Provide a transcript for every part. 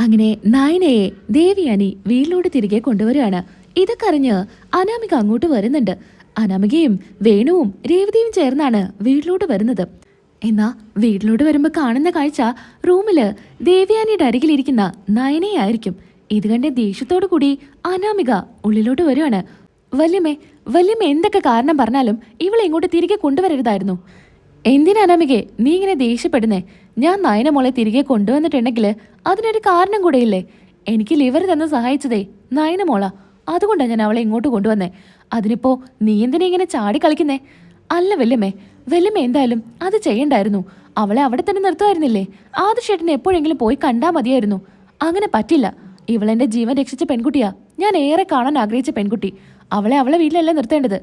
അങ്ങനെ നായനയെ ദേവിയാനി വീട്ടിലോട്ട് തിരികെ കൊണ്ടുവരികയാണ്. ഇതൊക്കെ അറിഞ്ഞ് അനാമിക അങ്ങോട്ട് വരുന്നുണ്ട്. അനാമികയും വേണുവും രേവതിയും ചേർന്നാണ് വീട്ടിലോട്ട് വരുന്നത്. എന്നാ വീട്ടിലോട്ട് വരുമ്പോൾ കാണുന്ന കാഴ്ച റൂമിൽ ദേവിയാനിയുടെ അരികിലിരിക്കുന്ന നയനയായിരിക്കും. ഇത് കണ്ട് ദേഷ്യത്തോടു കൂടി അനാമിക ഉള്ളിലോട്ട് വരുവാണ്. വല്യമ്മേ വല്യമ്മ എന്തൊക്കെ കാരണം പറഞ്ഞാലും ഇവളെ ഇങ്ങോട്ട് തിരികെ കൊണ്ടുവരരുതായിരുന്നു. എന്തിനാ നീ ഇങ്ങനെ ദേഷ്യപ്പെടുന്നേ? ഞാൻ നയന മോളെ തിരികെ കൊണ്ടുവന്നിട്ടുണ്ടെങ്കിൽ അതിനൊരു കാരണം കൂടെയില്ലേ? എനിക്ക് ലിവർ തന്ന് സഹായിച്ചതേ നയനമോള അതുകൊണ്ടാണ് ഞാൻ അവളെ ഇങ്ങോട്ട് കൊണ്ടുവന്നേ. അതിനിപ്പോ നീ എന്തിനാ ഇങ്ങനെ ചാടി കളിക്കുന്നേ? അല്ല വല്യമ്മേ വല്യമ്മ എന്തായാലും അത് ചെയ്യണ്ടായിരുന്നു. അവളെ അവിടെ തന്നെ നിർത്തുമായിരുന്നില്ലേ? ആദ്യശേട്ടനെ എപ്പോഴെങ്കിലും പോയി കണ്ടാ മതിയായിരുന്നു. അങ്ങനെ പറ്റില്ല. ഇവളെന്റെ ജീവൻ രക്ഷിച്ച പെൺകുട്ടിയാ. ഞാൻ ഏറെ കാണാൻ ആഗ്രഹിച്ച പെൺകുട്ടി. അവളെ അവളെ വീട്ടിലല്ല നിർത്തേണ്ടത്?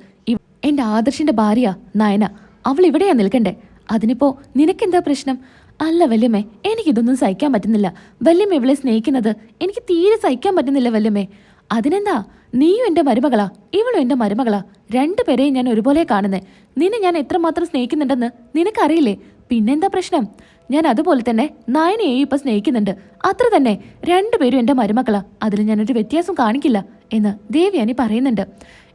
എന്റെ ആദർശിന്റെ ഭാര്യ നയന. അവൾ ഇവിടെയാ നിൽക്കണ്ടേ? അതിനിപ്പോ നിനക്കെന്താ പ്രശ്നം? അല്ല വല്യമ്മേ എനിക്കിതൊന്നും സഹിക്കാൻ പറ്റുന്നില്ല. വല്യമ്മ ഇവളെ സ്നേഹിക്കുന്നത് എനിക്ക് തീരെ സഹിക്കാൻ പറ്റുന്നില്ല വല്യമ്മേ. അതിനെന്താ? നീയും എന്റെ മരുമകളാ ഇവളും എന്റെ മരുമകളാ. രണ്ടുപേരെയും ഞാൻ ഒരുപോലെ കാണുന്നേ. നിന്നെ ഞാൻ എത്രമാത്രം സ്നേഹിക്കുന്നുണ്ടെന്ന് നിനക്കറിയില്ലേ? പിന്നെന്താ പ്രശ്നം? ഞാൻ അതുപോലെ തന്നെ നായനെയും ഇപ്പൊ സ്നേഹിക്കുന്നുണ്ട്. അത്ര തന്നെ. രണ്ടുപേരും എന്റെ മരുമക്കളാ അതിൽ ഞാനൊരു വ്യത്യാസം കാണിക്കില്ല എന്ന് ദേവ്യാനി പറയുന്നുണ്ട്.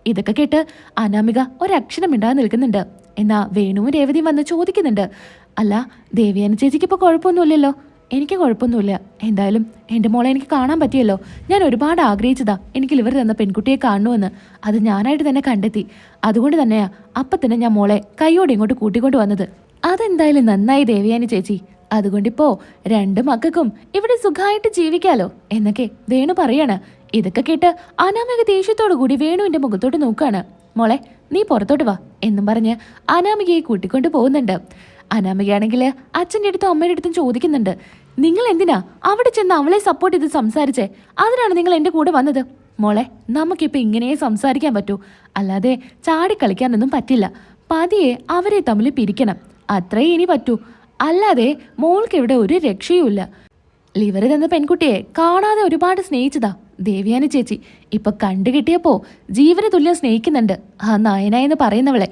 ഇതൊക്കെ കേട്ട് അനാമിക ഒരക്ഷരം മിണ്ടാതെ നിൽക്കുന്നുണ്ട്. എന്നാ വേണുവും രേവതിയും വന്ന് ചോദിക്കുന്നുണ്ട്. അല്ല ദേവിയാന ചേച്ചിക്ക് ഇപ്പോൾ കുഴപ്പമൊന്നുമില്ലല്ലോ. എനിക്ക് കുഴപ്പമൊന്നുമില്ല. എന്തായാലും എന്റെ മോളെ എനിക്ക് കാണാൻ പറ്റിയല്ലോ. ഞാൻ ഒരുപാട് ആഗ്രഹിച്ചതാ എനിക്ക് ലിവർ തന്ന പെൺകുട്ടിയെ കാണുമെന്ന്. അത് ഞാനായിട്ട് തന്നെ കണ്ടെത്തി. അതുകൊണ്ട് തന്നെയാ അപ്പം തന്നെ ഞാൻ മോളെ കൈയോടെ ഇങ്ങോട്ട് കൂട്ടിക്കൊണ്ട് വന്നത്. അതെന്തായാലും നന്നായി ദേവയാനി ചേച്ചി. അതുകൊണ്ടിപ്പോ രണ്ട് മക്കൾക്കും ഇവിടെ സുഖമായിട്ട് ജീവിക്കാലോ എന്നൊക്കെ വേണു പറയാണ്. ഇതൊക്കെ കേട്ട് അനാമിക ദേഷ്യത്തോടു കൂടി വേണുവിന്റെ മുഖത്തോട്ട് നോക്കാണ് മോളെ നീ പുറത്തോട്ട് വാ എന്നും പറഞ്ഞ് അനാമികയെ കൂട്ടിക്കൊണ്ട് പോകുന്നുണ്ട്. അനാമികയാണെങ്കിൽ അച്ഛന്റെ അടുത്തും അമ്മയുടെ അടുത്തും ചോദിക്കുന്നുണ്ട് നിങ്ങൾ എന്തിനാ അവിടെ ചെന്ന് അവളെ സപ്പോർട്ട് ചെയ്ത് സംസാരിച്ചേ? അതിനാണ് നിങ്ങൾ എന്റെ കൂടെ വന്നത്? മോളെ നമുക്കിപ്പോൾ ഇങ്ങനെ സംസാരിക്കാൻ പറ്റൂ. അല്ലാതെ ചാടിക്കളിക്കാനൊന്നും പറ്റില്ല. പതിയെ അവരെ തമ്മിൽ പിരിക്കണം. അത്രേ ഇനി പറ്റൂ. അല്ലാതെ മോൾക്ക് ഇവിടെ ഒരു രക്ഷയുമില്ല. ലിവർ തന്ന പെൺകുട്ടിയെ കാണാതെ ഒരുപാട് സ്നേഹിച്ചതാ ദേവ്യാനി ചേച്ചി. ഇപ്പൊ കണ്ടു കിട്ടിയപ്പോ ജീവന തുല്യം സ്നേഹിക്കുന്നുണ്ട്. ആ നായന എന്ന് പറയുന്നവളെ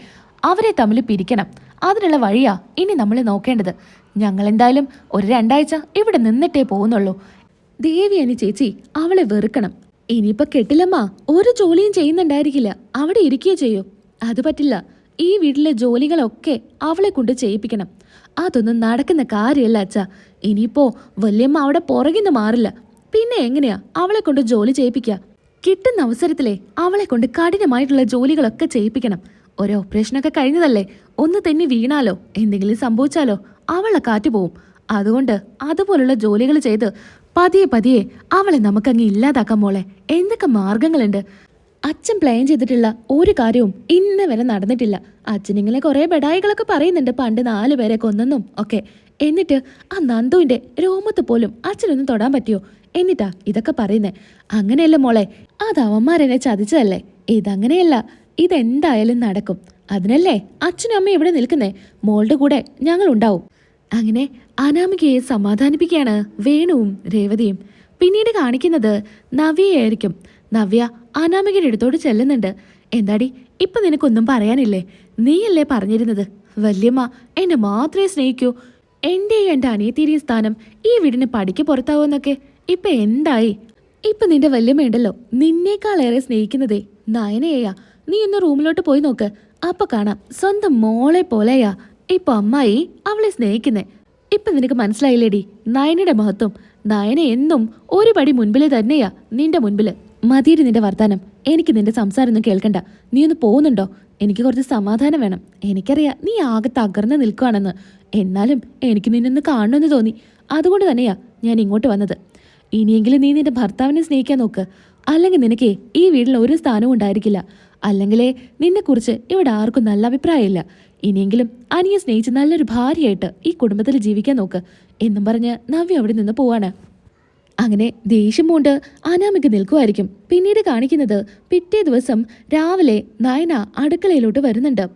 അവരെ തമ്മിൽ പിരിക്കണം. അതിനുള്ള വഴിയാ ഇനി നമ്മൾ നോക്കേണ്ടത്. ഞങ്ങൾ എന്തായാലും ഒരു രണ്ടാഴ്ച ഇവിടെ നിന്നിട്ടേ പോകുന്നുള്ളൂ. ദേവിയാനി ചേച്ചി അവളെ വെറുക്കണം. ഇനിയിപ്പൊ കെട്ടില്ലമ്മ ഒരു ജോലിയും ചെയ്യുന്നുണ്ടായിരിക്കില്ല. അവിടെ ഇരിക്കുകയോ ചെയ്യൂ? അത് പറ്റില്ല. ഈ വീട്ടിലെ ജോലികളൊക്കെ അവളെ കൊണ്ട് ചെയ്യിപ്പിക്കണം. അതൊന്നും നടക്കുന്ന കാര്യമല്ല അച്ഛ. ഇനിയിപ്പോ വല്യമ്മ അവിടെ പുറകിന്ന് മാറില്ല. പിന്നെ എങ്ങനെയാ അവളെ കൊണ്ട് ജോലി ചെയ്യിപ്പിക്കുക? കിട്ടുന്ന അവസരത്തിലെ അവളെ കൊണ്ട് കഠിനമായിട്ടുള്ള ജോലികളൊക്കെ ചെയ്യിപ്പിക്കണം. ഒരു ഓപ്പറേഷനൊക്കെ കഴിഞ്ഞതല്ലേ? ഒന്ന് തെന്നി വീണാലോ? എന്തെങ്കിലും സംഭവിച്ചാലോ? അവളെ കാറ്റ് പോവും. അതുകൊണ്ട് അതുപോലുള്ള ജോലികൾ ചെയ്ത് പതിയെ പതിയെ അവളെ നമുക്കങ്ങ് ഇല്ലാതാക്കാൻ മോളെ. എന്തൊക്കെ മാർഗങ്ങളുണ്ട്? അച്ഛൻ പ്ലാൻ ചെയ്തിട്ടുള്ള ഒരു കാര്യവും ഇന്ന് വരെ നടന്നിട്ടില്ല. അച്ഛനിങ്ങനെ കുറേ ബെഡായികളൊക്കെ പറയുന്നുണ്ട്. പണ്ട് നാല് പേരെ കൊന്നെന്നും ഒക്കെ. എന്നിട്ട് ആ നന്ദുവിന്റെ രോമത്ത് പോലും അച്ഛനൊന്നും തൊടാൻ പറ്റിയോ? എന്നിട്ടാ ഇതൊക്കെ പറയുന്നേ. അങ്ങനെയല്ല മോളെ? അത് അവന്മാരെന്നെ ചതിച്ചതല്ലേ? ഇതങ്ങനെയല്ല. ഇതെന്തായാലും നടക്കും. അതിനല്ലേ അച്ഛനും അമ്മയും ഇവിടെ നിൽക്കുന്നേ? മോളുടെ കൂടെ ഞങ്ങൾ ഉണ്ടാവും അങ്ങനെ അനാമികയെ സമാധാനിപ്പിക്കുകയാണ് വേണുവും രേവതിയും. പിന്നീട് കാണിക്കുന്നത് നവ്യയായിരിക്കും. നവ്യ അനാമികയുടെ അടുത്തോട് ചെല്ലുന്നുണ്ട്. എന്താടി ഇപ്പൊ നിനക്കൊന്നും പറയാനില്ലേ? നീയല്ലേ പറഞ്ഞിരുന്നത്? വല്യമ്മ എന്നെ മാത്രമേ സ്നേഹിക്കൂ. എന്റെയും എന്റെ അനിയത്തിയുടെയും സ്ഥാനം ഈ വീടിന് പടിക്ക് പുറത്താവുമെന്നൊക്കെ ഇപ്പൊ എന്തായി? ഇപ്പൊ നിന്റെ വല്യമ്മയുണ്ടല്ലോ. നിന്നേക്കാളേറെ സ്നേഹിക്കുന്നതേ നയനയാ. നീ ഒന്ന് റൂമിലോട്ട് പോയി നോക്ക്. അപ്പൊ കാണാം. സ്വന്തം മോളെ പോലെയാ. ഇപ്പൊ അമ്മായി അവളെ സ്നേഹിക്കുന്നേ. ഇപ്പൊ നിനക്ക് മനസ്സിലായില്ലേടി? നയനയുടെ മഹത്വം. നയന എന്നും ഒരു പടി മുൻപിൽ തന്നെയാ നിന്റെ മുൻപിൽ. മതിയുടെ നിന്റെ വർത്താനം. എനിക്ക് നിന്റെ സംസാരം ഒന്നും കേൾക്കണ്ട. നീ ഒന്ന് പോകുന്നുണ്ടോ? എനിക്ക് കുറച്ച് സമാധാനം വേണം. എനിക്കറിയാം നീ ആകെ തകർന്ന് നിൽക്കുകയാണെന്ന് എന്നാലും എനിക്ക് നിന്നൊന്ന് കാണണമെന്ന് തോന്നി. അതുകൊണ്ട് തന്നെയാ ഞാൻ ഇങ്ങോട്ട് വന്നത്. ഇനിയെങ്കിലും നീ നിന്റെ ഭർത്താവിനെ സ്നേഹിക്കാൻ നോക്ക്. അല്ലെങ്കിൽ നിനക്ക് ഈ വീട്ടിൽ ഒരു സ്ഥാനവും ഉണ്ടായിരിക്കില്ല. അല്ലെങ്കിലേ നിന്നെക്കുറിച്ച് ഇവിടെ ആർക്കും നല്ല അഭിപ്രായമില്ല. ഇനിയെങ്കിലും അനിയെ സ്നേഹിച്ച് നല്ലൊരു ഭാര്യയായിട്ട് ഈ കുടുംബത്തിൽ ജീവിക്കാൻ നോക്ക് എന്നും പറഞ്ഞ് നവ്യ അവിടെ നിന്ന് പോവാണ്. അങ്ങനെ ദേഷ്യം കൊണ്ട് അനാമിക നിൽക്കുമായിരിക്കും. പിന്നീട് കാണിക്കുന്നത് പിറ്റേ ദിവസം രാവിലെ നയന അടുക്കളയിലോട്ട് വരുന്നുണ്ട്.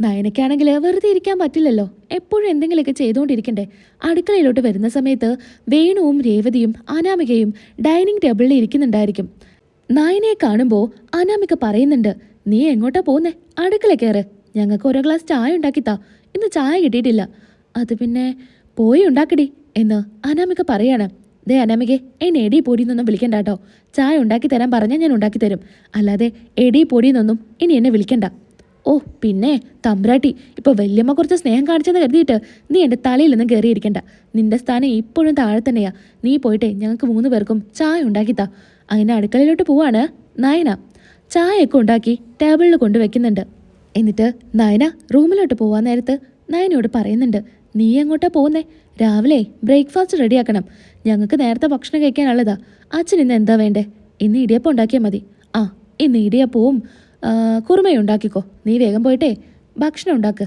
നയനയ്ക്കാണെങ്കിൽ വെറുതെ ഇരിക്കാൻ പറ്റില്ലല്ലോ. എപ്പോഴും എന്തെങ്കിലുമൊക്കെ ചെയ്തുകൊണ്ടിരിക്കണ്ടേ. അടുക്കളയിലോട്ട് വരുന്ന സമയത്ത് വേണുവും രേവതിയും അനാമികയും ഡൈനിങ് ടേബിളിൽ ഇരിക്കുന്നുണ്ടായിരിക്കും. നയനയെ കാണുമ്പോൾ അനാമിക പറയുന്നുണ്ട് നീ എങ്ങോട്ടാ പോന്നേ അടുക്കള കയറ് ഞങ്ങൾക്ക് ഓരോ ഗ്ലാസ് ചായ ഉണ്ടാക്കിത്താ. ഇന്ന് ചായ കിട്ടിയിട്ടില്ല. അത് പിന്നെ പോയി ഉണ്ടാക്കടി എന്ന് അനാമിക പറയാണ്. ദേ അനാമികെ എന്നെ എടി പൊടിയെന്നൊന്നും വിളിക്കണ്ട കേട്ടോ. ചായ ഉണ്ടാക്കി തരാൻ പറഞ്ഞാൽ ഞാൻ ഉണ്ടാക്കി തരും. അല്ലാതെ എടി പൊടിയെന്നൊന്നും ഇനി എന്നെ വിളിക്കണ്ട. ഓ പിന്നെ തമ്പ്രാട്ടി ഇപ്പൊ വല്യമ്മ കുറച്ച് സ്നേഹം കാണിച്ചെന്ന് കരുതിയിട്ട് നീ എന്റെ തലയിലൊന്നും കയറിയിരിക്കണ്ട നിന്റെ സ്ഥാനം ഇപ്പോഴും താഴെ തന്നെയാ. നീ പോയിട്ടെ ഞങ്ങൾക്ക് മൂന്ന് പേർക്കും ചായ ഉണ്ടാക്കിത്താ. അങ്ങനെ അടുക്കളയിലോട്ട് പോവാണ് നയന. ചായയൊക്കെ ഉണ്ടാക്കി ടേബിളിൽ കൊണ്ടുവയ്ക്കുന്നുണ്ട് എന്നിട്ട് നയന റൂമിലോട്ട് പോവാൻ നേരത്ത് നയനയോട് പറയുന്നുണ്ട് നീ എങ്ങോട്ടാ പോകുന്നേ രാവിലെ ബ്രേക്ക്ഫാസ്റ്റ് റെഡിയാക്കണം. ഞങ്ങൾക്ക് നേരത്തെ ഭക്ഷണം കഴിക്കാനുള്ളതാ. അച്ഛൻ ഇന്ന് എന്താ വേണ്ടേ? ഇന്ന് ഇടിയപ്പം ഉണ്ടാക്കിയാൽ മതി. ആ ഇന്ന് ഇടിയപ്പവും കുറുമയും ഉണ്ടാക്കിക്കോ. നീ വേഗം പോയിട്ടേ ഭക്ഷണം ഉണ്ടാക്ക്.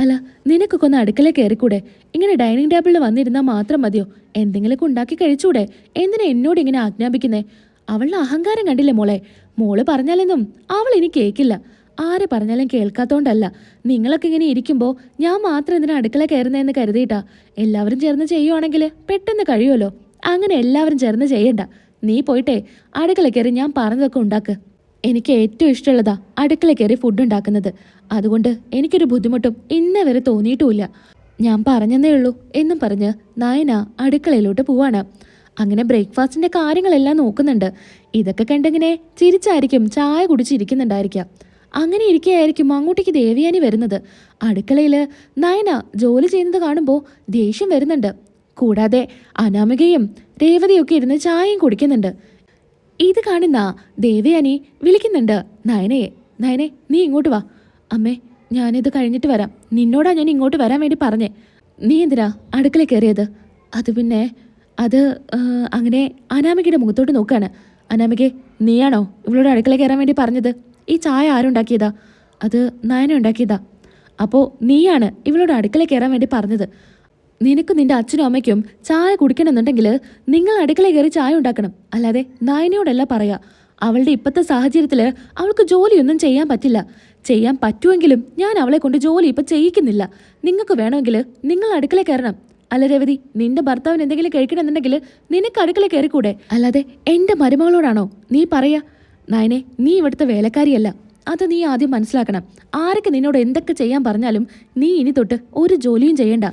അല്ല നിനക്കൊക്കെ ഒന്ന് അടുക്കള കയറിക്കൂടെ? ഇങ്ങനെ ഡൈനിങ് ടേബിളിൽ വന്നിരുന്നാൽ മാത്രം മതിയോ? എന്തെങ്കിലുമൊക്കെ ഉണ്ടാക്കി കഴിച്ചൂടെ? എന്തിനാ എന്നോട് ഇങ്ങനെ ആജ്ഞാപിക്കുന്നേ? അവളുടെ അഹങ്കാരം കണ്ടില്ല മോളെ? മോൾ പറഞ്ഞാലൊന്നും അവൾ ഇനി കേൾക്കില്ല ആരെ പറഞ്ഞാലും കേൾക്കാത്തോണ്ടല്ല. നിങ്ങളൊക്കെ ഇങ്ങനെ ഇരിക്കുമ്പോൾ ഞാൻ മാത്രം എന്തിനാ അടുക്കള കയറുന്നതെന്ന് കരുതിയിട്ടാ? എല്ലാവരും ചേർന്ന് ചെയ്യുവാണെങ്കിൽ പെട്ടെന്ന് കഴിയുമല്ലോ? അങ്ങനെ എല്ലാവരും ചേർന്ന് ചെയ്യണ്ട. നീ പോയിട്ടേ അടുക്കള കയറി ഞാൻ പറഞ്ഞതൊക്കെ ഉണ്ടാക്ക്. എനിക്ക് ഏറ്റവും ഇഷ്ടമുള്ളതാ അടുക്കള കയറി ഫുഡ് ഉണ്ടാക്കുന്നത്. അതുകൊണ്ട് എനിക്കൊരു ബുദ്ധിമുട്ടും ഇന്നവരെ തോന്നിയിട്ടുമില്ല. ഞാൻ പറഞ്ഞതേ ഉള്ളൂ എന്നും പറഞ്ഞ് നയന അടുക്കളയിലോട്ട് പോവാണ്. അങ്ങനെ ബ്രേക്ക്ഫാസ്റ്റിന്റെ കാര്യങ്ങളെല്ലാം നോക്കുന്നുണ്ട്. ഇതൊക്കെ കണ്ടിങ്ങനെ ചിരിച്ചായിരിക്കും ചായ കുടിച്ചിരിക്കുന്നുണ്ടായിരിക്കാം. അങ്ങനെ ഇരിക്കുകയായിരിക്കും അങ്ങോട്ടേക്ക് ദേവിയാനി വരുന്നത്. അടുക്കളയിൽ നയന ജോലി ചെയ്യുന്നത് കാണുമ്പോൾ ദേഷ്യം വരുന്നുണ്ട്. കൂടാതെ അനാമികയും രേവതിയൊക്കെ ഇരുന്ന് ചായയും കുടിക്കുന്നുണ്ട്. ഇത് കാണുന്ന ദേവിയാനി വിളിക്കുന്നുണ്ട് നയനയെ നയനെ നീ ഇങ്ങോട്ട് വാ. അമ്മേ ഞാനിത് കഴിഞ്ഞിട്ട് വരാം. നിന്നോടാ ഞാൻ ഇങ്ങോട്ട് വരാൻ വേണ്ടി പറഞ്ഞേ. നീ എന്തിനാ അടുക്കള കയറിയത്? അത് പിന്നെ അത് അങ്ങനെ അനാമികയുടെ മുഖത്തോട്ട് നോക്കുകയാണ് അനാമികെ നീയാണോ ഇവളോട് അടുക്കള കയറാൻ വേണ്ടി പറഞ്ഞത്? ഈ ചായ ആരുണ്ടാക്കിയതാ? അത് നയന ഉണ്ടാക്കിയതാ. അപ്പോൾ നീയാണ് ഇവളോട് അടുക്കള കയറാൻ വേണ്ടി പറഞ്ഞത്. നിനക്കും നിന്റെ അച്ഛനും അമ്മയ്ക്കും ചായ കുടിക്കണമെന്നുണ്ടെങ്കിൽ നിങ്ങൾ അടുക്കള കയറി ചായ ഉണ്ടാക്കണം. അല്ലാതെ നയനയോടല്ല പറയാ. അവളുടെ ഇപ്പോഴത്തെ സാഹചര്യത്തിൽ അവൾക്ക് ജോലിയൊന്നും ചെയ്യാൻ പറ്റില്ല. ചെയ്യാൻ പറ്റുമെങ്കിലും ഞാൻ അവളെ കൊണ്ട് ജോലി ഇപ്പം ചെയ്യിക്കുന്നില്ല. നിങ്ങൾക്ക് വേണമെങ്കിൽ നിങ്ങൾ അടുക്കള കയറണം. അല്ല രവതി നിന്റെ ഭർത്താവിന് എന്തെങ്കിലും കഴിക്കണമെന്നുണ്ടെങ്കിൽ നിനക്ക് അടുക്കള കയറിക്കൂടെ? അല്ലാതെ എന്റെ മരുമകളോടാണോ നീ പറയാ? നായനെ നീ ഇവിടുത്തെ വേലക്കാരിയല്ല. അത് നീ ആദ്യം മനസ്സിലാക്കണം. ആരൊക്കെ നിന്നോട് എന്തൊക്കെ ചെയ്യാൻ പറഞ്ഞാലും നീ ഇനി തൊട്ട് ഒരു ജോലിയും ചെയ്യണ്ട.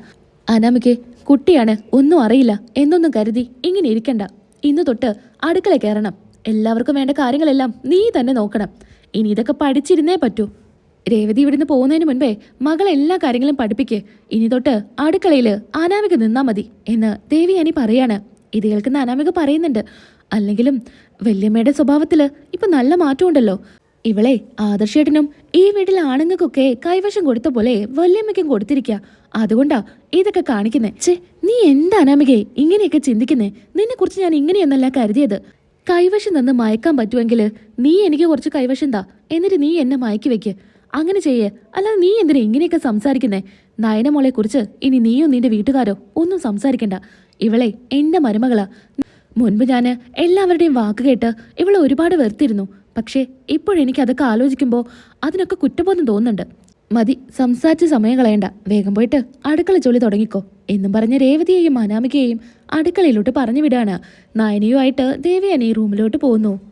അനാമിക്കെ കുട്ടിയാണ് ഒന്നും അറിയില്ല. എന്നൊന്നും കരുതി ഇങ്ങനെ ഇരിക്കണ്ട. ഇന്ന് തൊട്ട് അടുക്കള കയറണം. എല്ലാവർക്കും വേണ്ട കാര്യങ്ങളെല്ലാം നീ തന്നെ നോക്കണം. ഇനി ഇതൊക്കെ പഠിച്ചിരുന്നേ പറ്റൂ. രേവതി ഇവിടുന്ന് പോകുന്നതിന് മുൻപേ മകളെ എല്ലാ കാര്യങ്ങളും പഠിപ്പിക്ക്. ഇനി തൊട്ട് അടുക്കളയിൽ അനാമിക നിന്നാ മതി എന്ന് ദേവി അനി പറയാണ്. ഇത് കേൾക്കുന്ന അനാമിക പറയുന്നുണ്ട്. അല്ലെങ്കിലും വല്യമ്മയുടെ സ്വഭാവത്തിൽ ഇപ്പൊ നല്ല മാറ്റമുണ്ടല്ലോ. ഇവളെ ആദർശേട്ടനും ഈ വീട്ടിലെ ആണുങ്ങൾക്കൊക്കെ കൈവശം കൊടുത്ത പോലെ വല്യമ്മയ്ക്കും കൊടുത്തിരിക്ക. അതുകൊണ്ടാ ഇതൊക്കെ കാണിക്കുന്നേ. ചേ നീ എന്താ അനാമികയെ ഇങ്ങനെയൊക്കെ ചിന്തിക്കുന്നേ? നിന്നെ കുറിച്ച് ഞാൻ ഇങ്ങനെയൊന്നല്ല കരുതിയത്. കൈവശം നിന്ന് മയക്കാൻ പറ്റുമെങ്കിൽ നീ എനിക്ക് കുറച്ച് കൈവശം താ. എന്നിട്ട് നീ എന്നെ മയക്കി വെക്ക്. അങ്ങനെ ചെയ്യേ. അല്ലാതെ നീ എന്തിനാ ഇങ്ങനെയൊക്കെ സംസാരിക്കുന്നേ? നയനമോളെ കുറിച്ച് ഇനി നീയോ നിന്റെ വീട്ടുകാരോ ഒന്നും സംസാരിക്കണ്ട. ഇവളെ എന്റെ മരുമകളാ. മുൻപ് ഞാൻ എല്ലാവരുടെയും വാക്ക് കേട്ട് ഇവളെ ഒരുപാട് വെറുത്തിരുന്നു. പക്ഷേ ഇപ്പോഴെനിക്ക് അതൊക്കെ ആലോചിക്കുമ്പോൾ അതിനൊക്കെ കുറ്റബോധം തോന്നുന്നുണ്ട്. മതി സംസാരിച്ച് സമയം കളയണ്ട. വേഗം പോയിട്ട് അടുക്കള ജോലി തുടങ്ങിക്കോ. എന്നും പറഞ്ഞ രേവതിയെയും അനാമികയെയും അടുക്കളയിലോട്ട് പറഞ്ഞു വിടാണ്. നയനയുമായിട്ട് ദേവയാനി റൂമിലോട്ട് പോകുന്നു.